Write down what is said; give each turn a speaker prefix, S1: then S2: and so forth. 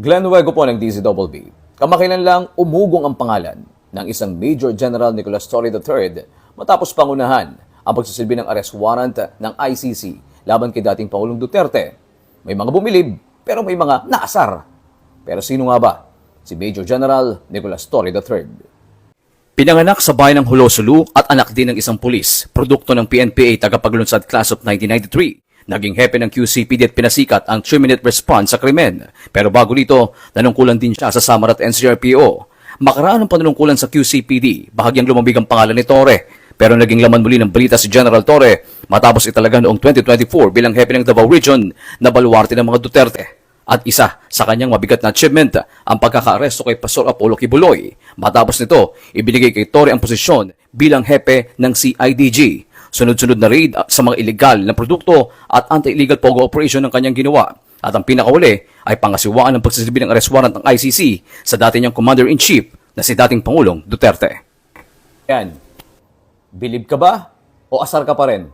S1: Glenn Huego po ng DZBB. Kamakailan lang umugong ang pangalan ng isang Major General Nicolas Torre III matapos pangunahan ang pagsisilbi ng arrest warrant ng ICC laban kay dating Pangulong Duterte. May mga bumilib pero may mga naasar. Pero sino nga ba? Si Major General Nicolas Torre III. Pinanganak sa bayan ng Hulosulu at anak din ng isang pulis, produkto ng PNPA tagapaglunsad class of 1993. Naging hepe ng QCPD at pinasikat ang 3-minute response sa krimen. Pero bago dito, nanungkulan din siya sa Samar at NCRPO. Makaraan ng panunungkulan sa QCPD, bahagyang lumabig ang pangalan ni Torre. Pero naging laman muli ng balita si General Torre matapos italaga noong 2024 bilang hepe ng Davao Region na baluarte ng mga Duterte. At isa sa kanyang mabigat na achievement ang pagkakaaresto kay Pastor Apollo Kibuloy. Matapos nito, ibinigay kay Torre ang posisyon bilang hepe ng CIDG. Sunod-sunod na raid sa mga illegal na produkto at anti-illegal pogo operation ng kanyang ginawa. At ang pinakauli ay pangasiwaan ng pagsisilbi ng arrest warrant ng ICC sa dati niyang Commander-in-Chief na si dating Pangulong Duterte. Yan. Bilib ka ba o asar ka pa rin?